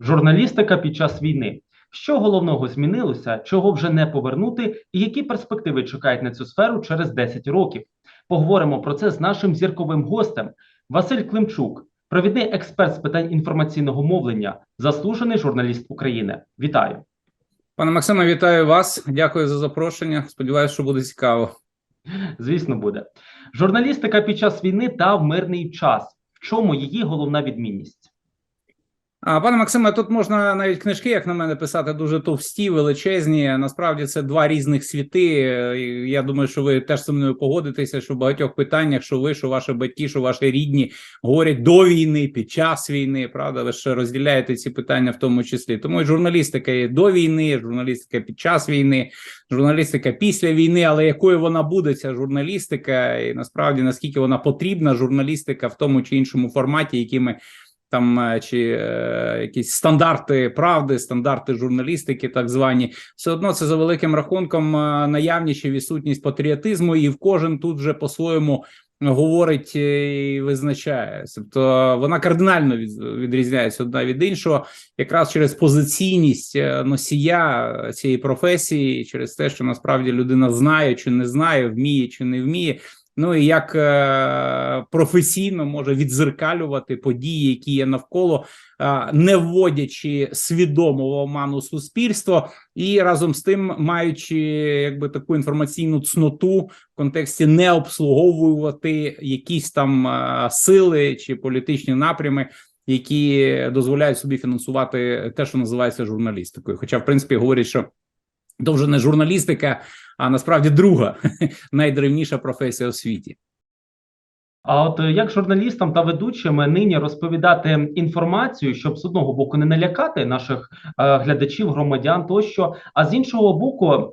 Журналістика під час війни. Що головного змінилося, чого вже не повернути, і які перспективи чекають на цю сферу через 10 років? Поговоримо про це з нашим зірковим гостем Василь Климчук, провідний експерт з питань інформаційного мовлення, заслужений журналіст України. Вітаю, Пане Максиме, вітаю вас. Дякую за запрошення. Сподіваюся, що буде цікаво. звісно, буде журналістика під час війни та в мирний час. В чому її головна відмінність? Пане Максиме, тут можна навіть книжки, як на мене, писати дуже товсті, величезні. Насправді це два різних світи. Я думаю, що ви теж зі мною погодитеся, що в багатьох питаннях, що ви, що ваші батьки, що ваші рідні говорять до війни, під час війни. Правда, ви ще розділяєте ці питання в тому числі. Тому і журналістика є до війни, журналістика під час війни, журналістика після війни. Але якою вона буде, ця журналістика, і насправді наскільки вона потрібна, журналістика в тому чи іншому форматі, які ми там е, чи е, якісь стандарти правди, стандарти журналістики, так звані, все одно це за великим рахунком е, чи відсутність патріотизму, і в кожен тут вже по-своєму говорить е, і визначає. Тобто вона кардинально від, відрізняється одна від іншого, якраз через позиційність носія цієї професії, через те, що насправді людина знає чи не знає, вміє чи не вміє. Ну і як е, професійно може відзеркалювати події, які є навколо, е, не вводячи свідомо в оману суспільство, і разом з тим маючи якби таку інформаційну цноту в контексті не обслуговувати якісь там е, сили чи політичні напрями. Які дозволяють собі фінансувати те, що називається журналістикою. Хоча, в принципі, говорять, що то вже не журналістика, а насправді друга найдревніша професія у світі. А от е, як журналістам та ведучим нині розповідати інформацію, щоб з одного боку не налякати наших е, глядачів, громадян тощо, а з іншого боку,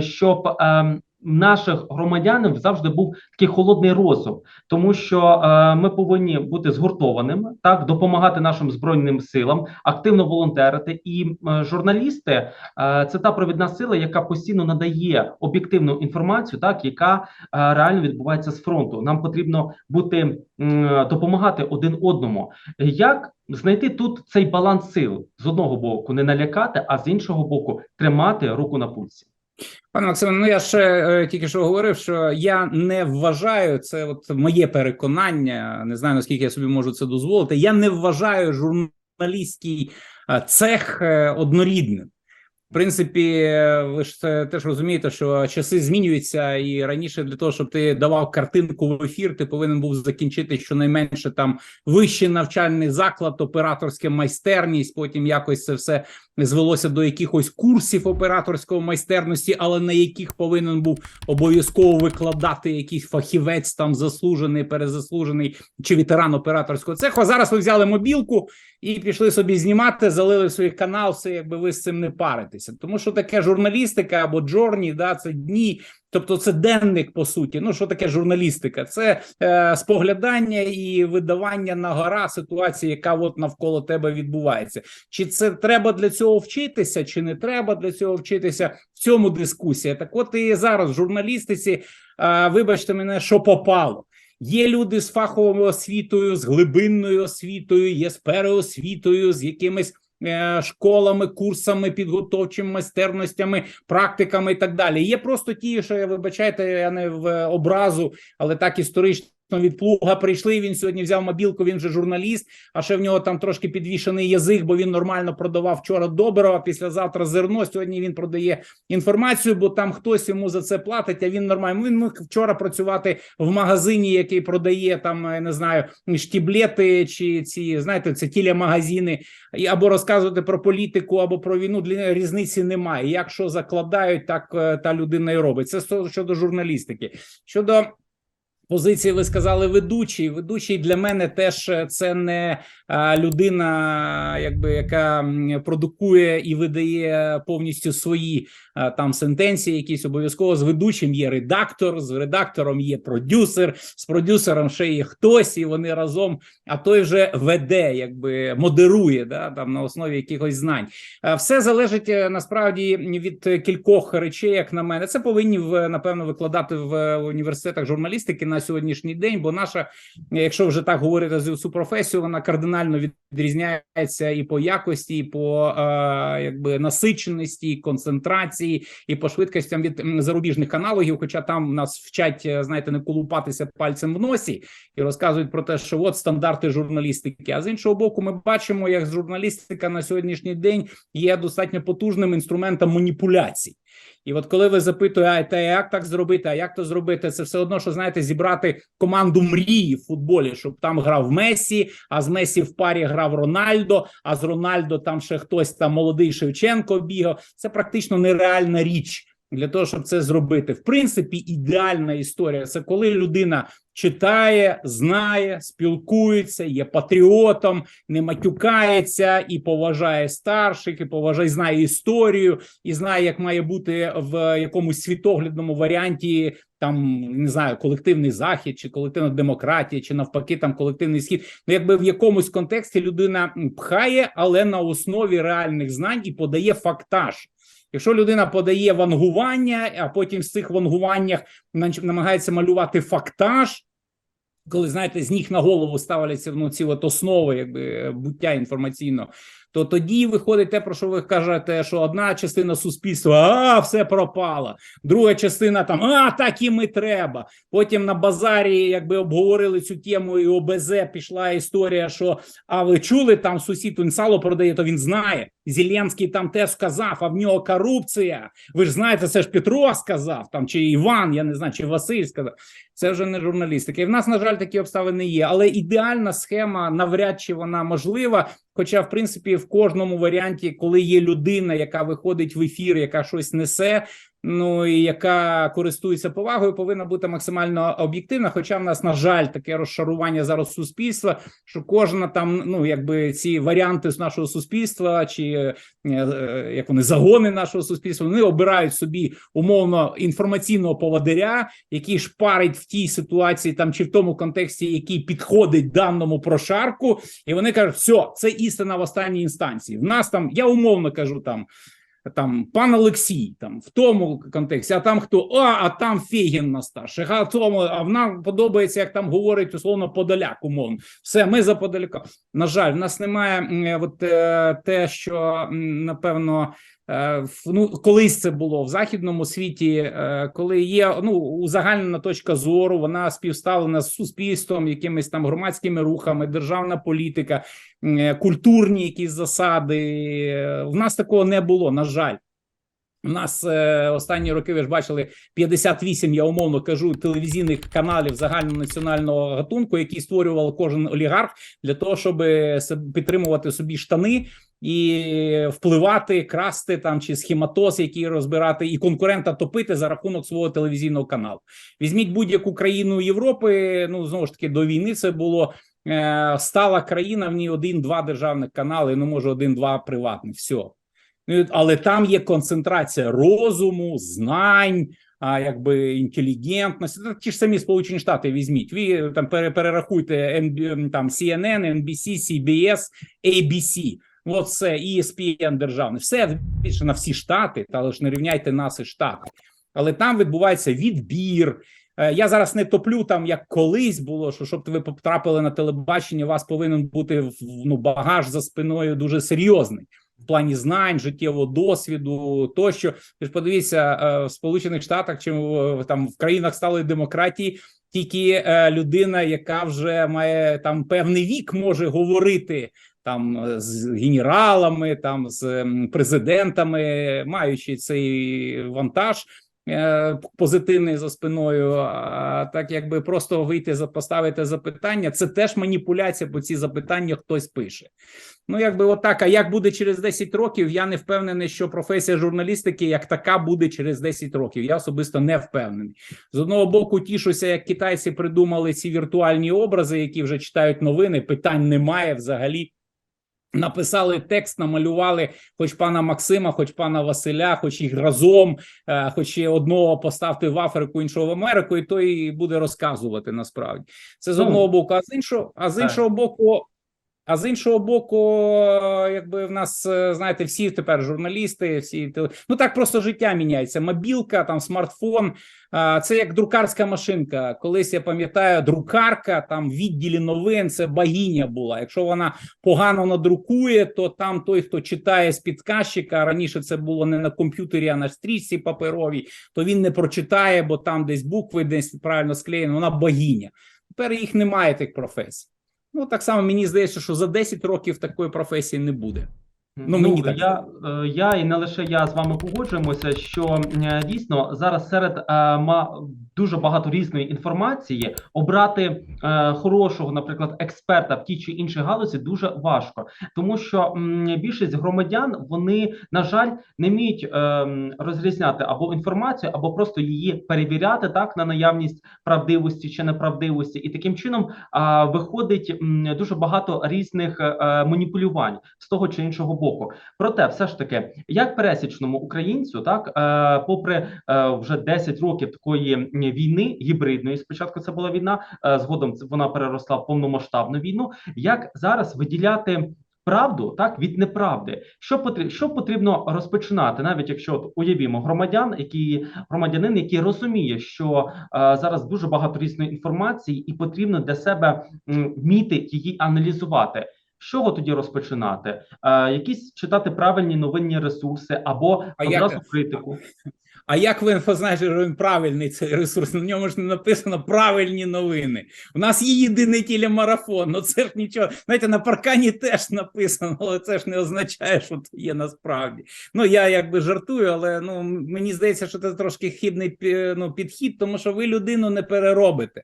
щоб е, наших громадянів завжди був такий холодний розум, тому що е, ми повинні бути згуртованими, так допомагати нашим збройним силам, активно волонтерити. І е, журналісти е, це та провідна сила, яка постійно надає об'єктивну інформацію, так яка е, реально відбувається з фронту. Нам потрібно бути м, допомагати один одному. Як знайти тут цей баланс сил з одного боку, не налякати, а з іншого боку, тримати руку на пульсі. Пане Максиме, ну я ще е, тільки що говорив, що я не вважаю це, от моє переконання. Не знаю наскільки я собі можу це дозволити. Я не вважаю журналістський е, цех е, однорідним. Принципі, ви ж це теж розумієте, що часи змінюються, і раніше для того, щоб ти давав картинку в ефір, ти повинен був закінчити щонайменше там вищий навчальний заклад, операторська майстерність. Потім якось це все звелося до якихось курсів операторської майстерності, але на яких повинен був обов'язково викладати якийсь фахівець, там заслужений, перезаслужений чи ветеран операторського цеху. А зараз ви взяли мобілку і пішли собі знімати, залили в свій канал, все якби ви з цим не паритеся. Тому що таке журналістика або джорні, да, це дні. Тобто це денник по суті. Ну що таке журналістика? Це е, споглядання і видавання на гора ситуації, яка от навколо тебе відбувається. Чи це треба для цього вчитися, чи не треба для цього вчитися? В цьому дискусія. Так, от і зараз в журналістиці, е, вибачте мене, що попало. Є люди з фаховою освітою, з глибинною освітою, є з переосвітою, з якимись школами, курсами, підготовчими майстерностями, практиками і так далі. Є просто ті, що вибачайте, я не в образу, але так історично. Від плуга прийшли. Він сьогодні взяв мобілку. Він же журналіст. А ще в нього там трошки підвішений язик, бо він нормально продавав вчора доброго. Післязавтра зерно. Сьогодні він продає інформацію, бо там хтось йому за це платить. А він нормально. Він міг вчора працювати в магазині, який продає там, не знаю, штіблети чи ці знаєте, це тілямагазини, і або розказувати про політику, або про війну. Для різниці немає. Якщо закладають, так е, та людина і робить. Це щодо журналістики. Щодо позиції, ви сказали ведучий. Ведучий для мене теж е, це не а, людина, якби яка продукує і видає повністю свої а, там сентенції. Якісь обов'язково з ведучим є редактор, з редактором є продюсер, з продюсером ще є хтось, і вони разом. А той вже веде, якби модерує, да там на основі якихось знань. Е, Все залежить е, насправді від е, кількох речей, як на мене. Це повинні напевно викладати в університетах журналістики, на сьогоднішній день. Бо наша, якщо вже так говорити за цю професію, вона кардинально відрізняється і по якості, і по е, якби насиченості, і концентрації, і по швидкостям від зарубіжних аналогів. Хоча там нас вчать, е, знаєте, не колупатися пальцем в носі і розказують про те, що от стандарти журналістики. А з іншого боку, ми бачимо, як журналістика на сьогоднішній день є достатньо потужним інструментом маніпуляцій. І от коли ви запитуєте, як так зробити, а як то зробити, це все одно, що знаєте, зібрати команду мрії в футболі, щоб там грав Месі, а з Месі в парі грав Рональдо, а з Рональдо там ще хтось там молодий Шевченко бігав. Це практично нереальна річ для того, щоб це зробити. В принципі, ідеальна історія це коли людина читає, знає, спілкується, є патріотом, не матюкається і поважає старших, і поважає, знає історію, і знає, як має бути в якомусь світоглядному варіанті. Там не знаю, колективний захід, чи колективна демократія, чи навпаки, там колективний схід. Ну, якби в якомусь контексті людина пхає, але на основі реальних знань і подає фактаж. Якщо людина подає вангування, а потім з цих вангуваннях намагається малювати фактаж, коли знаєте, з ніг на голову ставляться ну, ці от основи якби буття інформаційного, то тоді виходить те, про що ви кажете, що одна частина суспільства а все пропало, друга частина там а так і треба. Потім на базарі, якби обговорили цю тему, і ОБЗ пішла історія, що а ви чули, там сусід він сало продає, то він знає. Зеленський там теж сказав, а в нього корупція. Ви ж знаєте, це ж Петро сказав, там чи Іван, я не знаю, чи Василь сказав. Це вже не журналістика. І в нас, на жаль, такі обставини є. Але ідеальна схема навряд чи вона можлива. Хоча, в принципі, в кожному варіанті, коли є людина, яка виходить в ефір, яка щось несе. Ну і яка користується повагою, повинна бути максимально об'єктивна. Хоча в нас, на жаль, таке розшарування зараз суспільства, що кожна там, ну якби ці варіанти з нашого суспільства, чи е, е, як вони загони нашого суспільства, вони обирають собі умовно інформаційного поводиря, який шпарить в тій ситуації, там чи в тому контексті, який підходить даному прошарку, і вони кажуть, все, це істина в останній інстанції. В нас там я умовно кажу там там пан Олексій, там в тому контексті, а там хто? А, а там Фігін на старших, а тому, а нам подобається, як там говорить условно Подоляк, умовно. Все, ми за Подоляка. На жаль, в нас немає от е, те, що напевно. Е, Ну, колись це було в західному світі, е, коли є ну узагальнена точка зору, вона співставлена з суспільством, якимись там громадськими рухами, державна політика, е, культурні якісь засади. В нас такого не було, на жаль. У нас е, останні роки ви ж бачили 58, я умовно кажу, телевізійних каналів загальнонаціонального гатунку, які створював кожен олігарх для того, щоб підтримувати собі штани і впливати, красти там чи схематоз, який розбирати, і конкурента топити за рахунок свого телевізійного каналу. Візьміть будь-яку країну Європи. Ну знову ж таки до війни це було. е, Стала країна в ній один-два державних канали, ну може один-два приватних. Все. Ну, але там є концентрація розуму, знань, а якби інтелігентності. Ті ж самі Сполучені Штати візьміть. Ви там перерахуйте там CNN, NBC, CBS, ABC. От це ESPN державний. Все більше на всі штати, та лише не рівняйте нас і штати. Але там відбувається відбір. Е, Я зараз не топлю там, як колись було, що щоб ви потрапили на телебачення, у вас повинен бути ну багаж за спиною дуже серйозний в плані знань, життєвого досвіду тощо. Ти ж подивіться е, в Сполучених Штатах чи в- там в країнах сталої демократії. Тільки е, людина, яка вже має там певний вік, може говорити там е, з генералами, там з президентами, маючи цей вантаж е, позитивний за спиною. А так, якби просто вийти за поставити запитання, це теж маніпуляція, бо ці запитання хтось пише. Ну, якби отак. А як буде через 10 років? Я не впевнений, що професія журналістики як така буде через 10 років. Я особисто не впевнений. З одного боку, тішуся, як китайці придумали ці віртуальні образи, які вже читають новини. Питань немає взагалі. Написали текст, намалювали хоч пана Максима, хоч пана Василя, хоч їх разом, е, хоч і одного поставте в Африку, іншого в Америку, і той буде розказувати насправді. Це з Ну, одного боку, а з іншого, а з іншого боку, А з іншого боку, якби в нас е, знаєте, всі тепер журналісти, всі ну так просто життя міняється. Мобілка, там смартфон. Це як друкарська машинка. Колись я пам'ятаю, друкарка там в відділі новин це богиня була. Якщо вона погано надрукує, то там той, хто читає з підказчика, раніше це було не на комп'ютері, а на стрічці паперовій, то він не прочитає, бо там десь букви десь правильно склеєні. Вона богиня. Тепер їх немає тих професій. Ну так само мені здається, що за 10 років такої професії не буде. Ну, мені так я, е, я і не лише я з вами погоджуємося, що е, дійсно зараз серед е, ма, дуже багато різної інформації обрати е, хорошого, наприклад, експерта в тій чи іншій галузі дуже важко, тому що м, більшість громадян вони на жаль не вміють е, розрізняти або інформацію, або просто її перевіряти так на наявність правдивості чи неправдивості, і таким чином а, виходить м, дуже багато різних е, е, маніпулювань з того чи іншого боку. Проте, все ж таки, як пересічному українцю, так е, попри е, вже 10 років такої війни гібридної, спочатку це була війна, е, згодом вона переросла в повномасштабну війну. Як зараз виділяти? Правду так від неправди, що потрібно, що потрібно розпочинати, навіть якщо от уявімо громадян, які громадянин, який розуміє, що е, зараз дуже багато різної інформації, і потрібно для себе вміти її аналізувати. З чого тоді розпочинати? Е, якісь читати правильні новинні ресурси або А як- критику. А як ви що він правильний цей ресурс? На ньому ж не написано правильні новини. У нас є єдиний телемарафон. Ну це ж нічого. Знаєте, на паркані теж написано, але це ж не означає, що це є насправді. Ну я якби жартую, але ну мені здається, що це трошки хибний ну, підхід, тому що ви людину не переробите.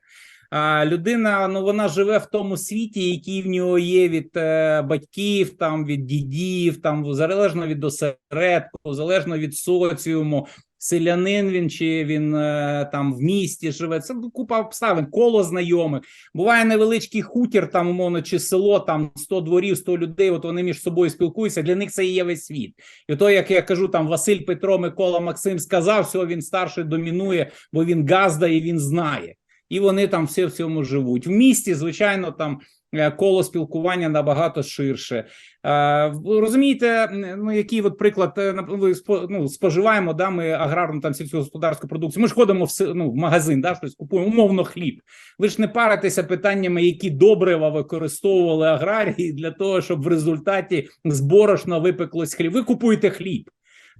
А людина, ну вона живе в тому світі, який в нього є від е, батьків, там від дідів, там залежно від осередку, залежно від соціуму. Селянин він чи він е, там в місті живе. Це купа обставин, коло знайомих. Буває невеличкий хутір, там умовно, чи село, там 100 дворів, 100 людей. От вони між собою спілкуються. Для них це є весь світ. І то, як я кажу, там Василь Петро, Микола Максим сказав, все, він старший домінує, бо він газда і він знає. І вони там всі в цьому живуть. В місті, звичайно, там е, коло спілкування набагато ширше. Е, розумієте, ну який от приклад е, ви спо- ну, споживаємо да, ми аграрну там сільськогосподарську продукцію. Ми ж ходимо в ну, в магазин, да, щось купуємо, умовно хліб. Ви ж не паритеся питаннями, які добрива використовували аграрії для того, щоб в результаті з борошна випеклось хліб. Ви купуєте хліб.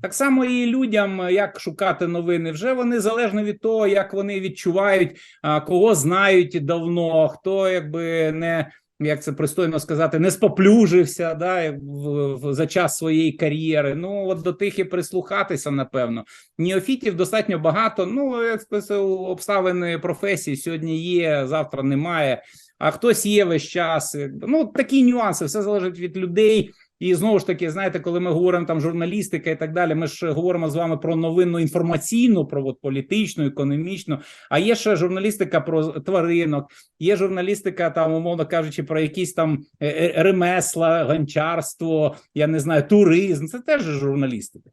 Так само і людям, е, як шукати новини, вже вони залежно від того, як вони відчувають, кого знають давно, хто якби не. Як це пристойно сказати, не споплюжився да, в, в, за час своєї кар'єри. Ну от до тих і прислухатися, напевно. Неофітів достатньо багато. Ну як це обставини професії сьогодні є, завтра немає. А хтось є весь час. Ну такі нюанси, все залежить від людей. І знову ж таки, знаєте, коли ми говоримо там журналістика і так далі, ми ж говоримо з вами про новинну інформаційну, про от, політичну, економічну. А є ще журналістика про тваринок, є журналістика, там, умовно кажучи, про якісь там е, е, ремесла, гончарство, я не знаю, туризм. Це теж журналістика.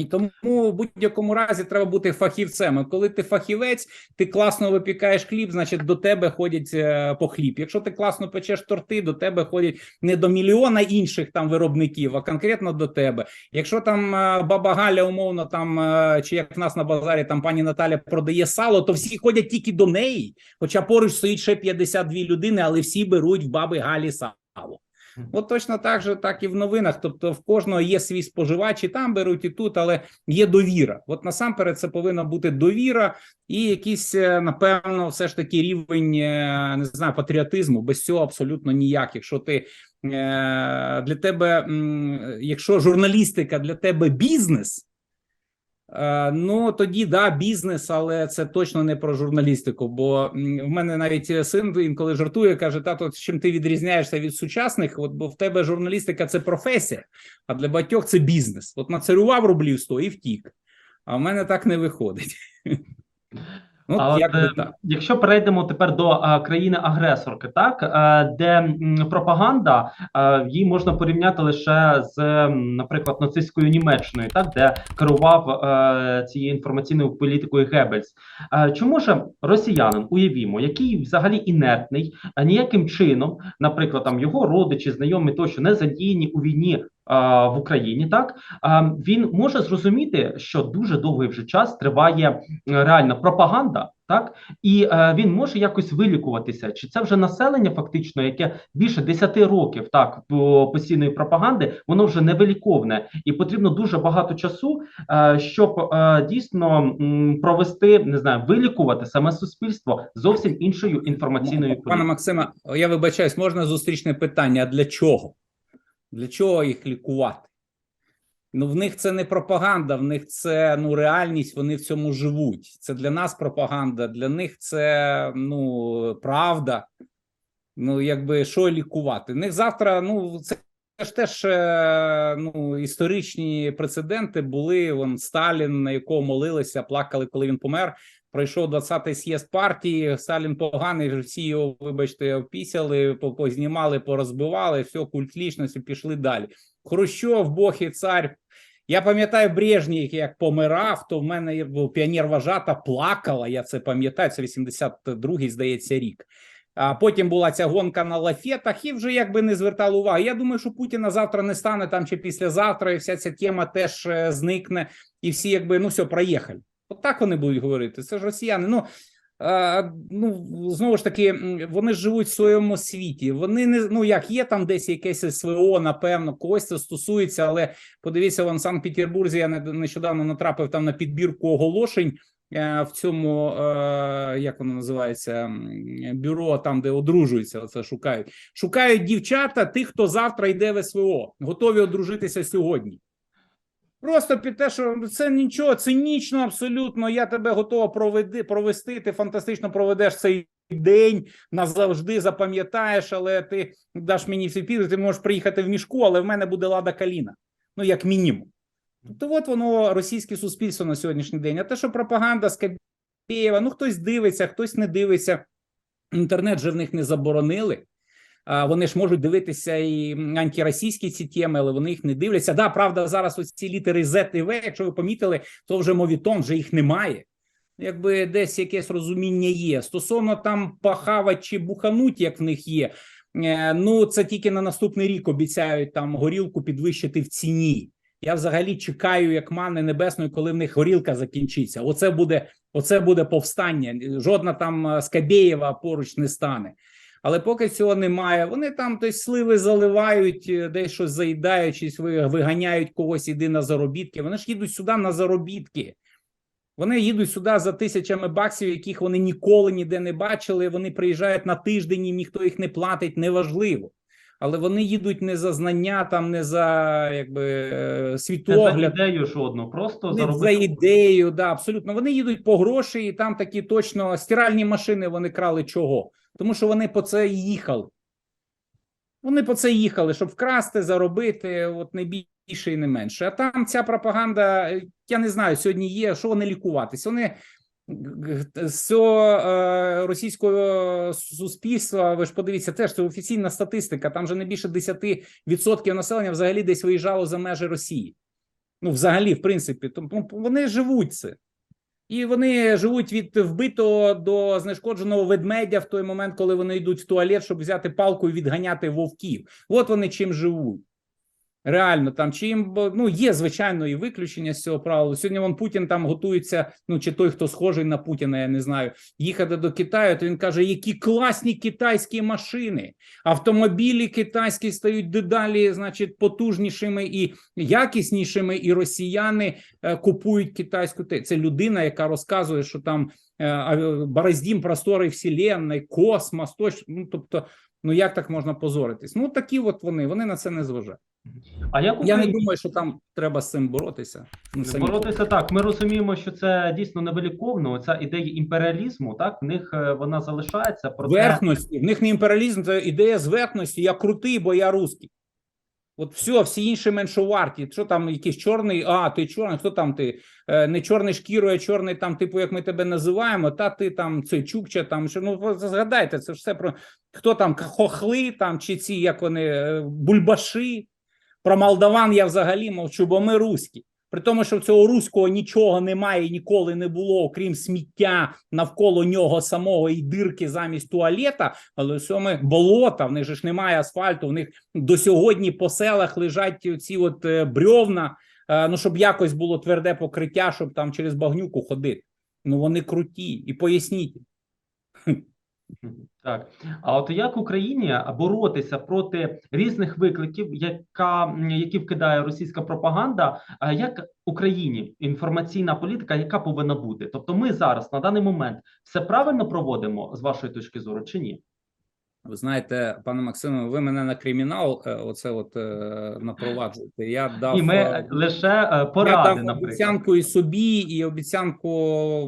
І тому в будь-якому разі треба бути фахівцем. І коли ти фахівець, ти класно випікаєш хліб, значить до тебе ходять е, по хліб. Якщо ти класно печеш торти, до тебе ходять не до мільйона інших там виробників, а конкретно до тебе. Якщо там е, баба Галя, умовно, там е, чи як в нас на базарі, там пані Наталя продає сало, то всі ходять тільки до неї. Хоча поруч стоїть ще 52 людини, але всі беруть в баби Галі сало. От точно так же, так і в новинах. Тобто, в кожного є свій споживач, і там беруть, і тут, але є довіра. От насамперед, це повинна бути довіра і якийсь, е, напевно, все ж таки рівень е, не знаю, патріотизму. Без цього абсолютно ніяк. Якщо ти е, для тебе, якщо журналістика для тебе бізнес. Е, Ну тоді да, бізнес, але це точно не про журналістику. Бо в мене навіть син інколи жартує, каже: тато, чим ти відрізняєшся від сучасних? От бо в тебе журналістика це професія, а для багатьох це бізнес. От нацарював рублів 100 і втік. А в мене так не виходить. Ну, А от, якби е, так. якщо перейдемо тепер до е, країни-агресорки, так е, де м, пропаганда е, її можна порівняти лише з, наприклад, нацистською Німеччиною, так де керував цією інформаційною політикою Геббельс. Чому ж росіянин, уявімо, який взагалі інертний, а ніяким чином, наприклад, там його родичі, знайомі тощо не задіяні у війні в Україні, так він може зрозуміти, що дуже довгий вже час триває е, реальна пропаганда, так і е, він може якось вилікуватися. Чи це вже населення, фактично, яке більше 10 років так по постійної пропаганди, воно вже не виліковне, і потрібно дуже багато часу, е, щоб е, дійсно м, провести не знаю, вилікувати саме суспільство зовсім іншою інформаційною Пане. Максиме, я вибачаюсь, можна зустрічне питання: для чого? Для чого їх лікувати? Ну, в них це не пропаганда, в них це ну реальність, вони в цьому живуть. Це для нас пропаганда, для них це ну правда. Ну, якби що лікувати? В них завтра, ну це ж теж е, ну, історичні прецеденти були. Вон Сталін, на якого молилися, плакали, коли він помер. Пройшов 20-й з'їзд партії. Сталін поганий, всі його, вибачте, опісяли, познімали, порозбивали, все, культ лічності, пішли далі. Хрущов, Бог і цар. Я пам'ятаю Брежнєв, як помирав, то в мене був піонер вожата плакала. Я це пам'ятаю. Це 82-й, здається, рік. А потім була ця гонка на лафетах, і вже якби не звертали уваги. Я думаю, що Путіна завтра не стане там чи післязавтра, і вся ця тема теж е, зникне, і всі, якби ну все, проїхали. От так вони будуть говорити. Це ж росіяни. Ну е, ну знову ж таки, вони живуть в своєму світі. Вони не ну як є там десь якесь СВО, напевно, когось це стосується, але подивіться, вон в Санкт-Петербурзі я не- нещодавно натрапив там на підбірку оголошень. Е, В цьому е, як воно називається бюро, там де одружуються, це шукають. Шукають дівчата, тих, хто завтра йде в СВО, готові одружитися сьогодні. Просто під те, що це нічого, цинічно абсолютно. Я тебе готова провести. Ти фантастично проведеш цей день, назавжди запам'ятаєш, але ти даш мені всі піди, ти можеш приїхати в мішку, але в мене буде лада каліна. Ну, як мінімум. Тобто, от воно російське суспільство на сьогоднішній день. А те, що пропаганда Скабєєва, ну хтось дивиться, хтось не дивиться. Інтернет же в них не заборонили. Вони ж можуть дивитися і антиросійські ці теми, але вони їх не дивляться. Да, правда, зараз ось ці літери Z і В, якщо ви помітили, то вже мовітон, вже їх немає. Якби десь якесь розуміння є. Стосовно там пахавать чи бухануть, як в них є. е, Ну це тільки на наступний рік обіцяють там горілку підвищити в ціні. Я взагалі чекаю, як мани небесної, коли в них горілка закінчиться. Оце буде, оце буде повстання. Жодна там е, Скабєєва поруч не стане. Але поки цього немає, вони там десь сливи заливають, е, десь щось заїдають, виганяють когось, іди на заробітки. Вони ж їдуть сюди на заробітки. Вони їдуть сюди за тисячами баксів, яких вони ніколи ніде не бачили. Вони приїжджають на тиждень, і ніхто їх не платить, неважливо. Але вони їдуть не за знання, там не за якби е, Не за ідею жодну, просто не за ідею, да, абсолютно. Вони їдуть по гроші, і там такі точно стиральні машини вони крали чого? Тому що вони по це їхали. Вони по це їхали, щоб вкрасти, заробити, от не більше і не менше. А там ця пропаганда, е, я не знаю, сьогодні є, що вони лікуватися. Вони з цього е, російського суспільства, ви ж подивіться, теж це офіційна статистика. Там же не більше 10% населення взагалі десь виїжджало за межі Росії. Ну, взагалі, в принципі, тому вони живуть це. І вони живуть від вбитого до знешкодженого ведмедя в той момент, коли вони йдуть в туалет, щоб взяти палку і відганяти вовків. От вони чим живуть. Реально, там чим бо, ну є звичайно і виключення з цього правила. Сьогодні вон Путін там готується. Ну чи той, хто схожий на Путіна, я не знаю, їхати до Китаю. То він каже, які класні китайські машини, автомобілі китайські стають дедалі, значить, потужнішими і якіснішими, і росіяни е, купують китайську. Це людина, яка розказує, що там е, бороздім простори вселенної, космос, тощо. Ну тобто, ну як так можна позоритись? Ну такі от вони, вони на це не зважають. А як Я не думаю, що там треба з цим боротися. Ну, самі боротися так? Ми розуміємо, що це дійсно невеликовно. Оця ідея імперіалізму, так в них е, вона залишається. Проте верхності. В них не імперіалізм, це ідея зверхності. Я крутий, бо я русський. От все, всі інші меншоварті. Що там, якийсь чорний? А, ти чорний, хто там ти? Е, не чорний шкірою, а чорний там, типу, як ми тебе називаємо, та ти там цей чукча, там що ну згадайте, це все про хто там хохли, там чи ці як вони бульбаші. бульбаши. Про молдаван я взагалі мовчу, бо ми руські. При тому, що в цього руського нічого немає і ніколи не було, окрім сміття навколо нього самого і дирки замість туалета, але ми болота, в них ж немає асфальту, в них до сьогодні по селах лежать ці от е, брьовна, е, ну щоб якось було тверде покриття, щоб там через багнюку ходити. Ну вони круті. І поясніть. Так, а от як Україні боротися проти різних викликів, яка які вкидає російська пропаганда? Як Україні інформаційна політика, яка повинна бути? Тобто, ми зараз на даний момент все правильно проводимо з вашої точки зору, чи ні? Ви знаєте, пане Максиме, ви мене на кримінал, е, оце от е, напроваджуєте. Я дав І ми е, лише е, Я дав наприклад. обіцянку і собі, і обіцянку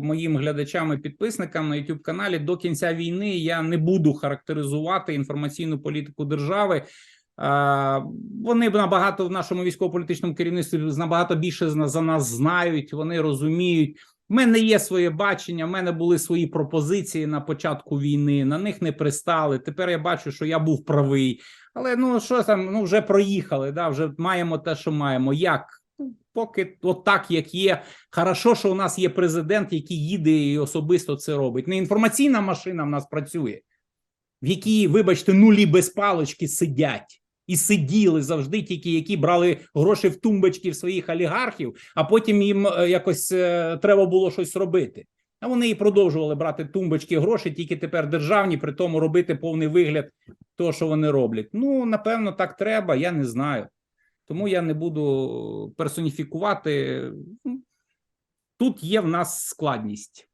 моїм глядачам і підписникам на youtube каналі до кінця війни я не буду характеризувати інформаційну політику держави. Вони набагато в нашому військово-політичному керівництві набагато більше за нас знають. Вони розуміють. У мене є своє бачення. в мене були свої пропозиції на початку війни. На них не пристали. Тепер я бачу, що я був правий. Але ну що там, ну вже проїхали. Да, вже маємо те, що маємо. Як? Ну, Поки от як є. Хорошо, що у нас є президент, який їде і особисто це робить. Не інформаційна машина в нас працює, в якій, вибачте, нулі без палочки сидять. І сиділи завжди тільки, які брали гроші в тумбочки в своїх олігархів, а потім їм е, якось е, треба було щось робити. А вони і продовжували брати тумбочки гроші, тільки тепер державні, при тому робити повний вигляд того, що вони роблять. Ну, напевно, так треба, я не знаю. Тому я не буду персоніфікувати. Тут є в нас складність.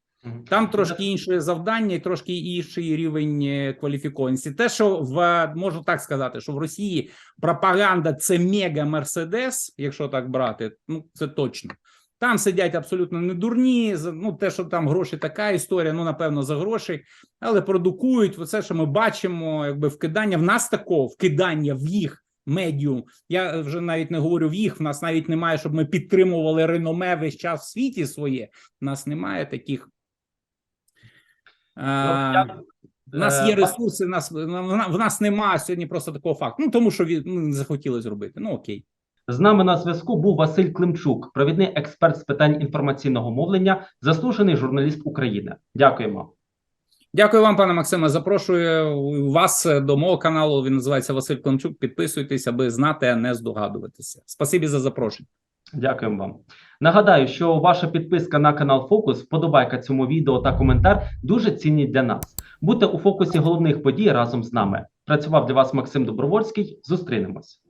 Там трошки інше завдання і трошки інший рівень е, кваліфікованості. Те, що в можу так сказати, що в Росії пропаганда це мега Мерседес, якщо так брати, ну це точно. Там сидять абсолютно не дурні. Ну, те, що там гроші, така історія, ну напевно, за гроші, але продукують оце, що ми бачимо, якби вкидання. В нас такого вкидання в їх медіум. Я вже навіть не говорю в їх. В нас навіть немає, щоб ми підтримували реноме весь час в світі своє. В нас немає таких. Ну, А, я- в нас е, є ресурси, в нас, в нас немає сьогодні просто такого факту. Ну тому що від, ну, не захотіли зробити. Ну окей. З нами на зв'язку був Василь Климчук, провідний експерт з питань інформаційного мовлення, заслужений журналіст України. Дякуємо. Дякую вам, пане Максиме. Запрошую вас до мого каналу. Він називається Василь Климчук. Підписуйтесь, аби знати, а не здогадуватися. Спасибі за запрошення. Дякуємо вам. Нагадаю, що ваша підписка на канал Фокус, вподобайка цьому відео та коментар дуже цінні для нас. Будьте у фокусі головних подій разом з нами. Працював для вас Максим Добровольський. Зустрінемось.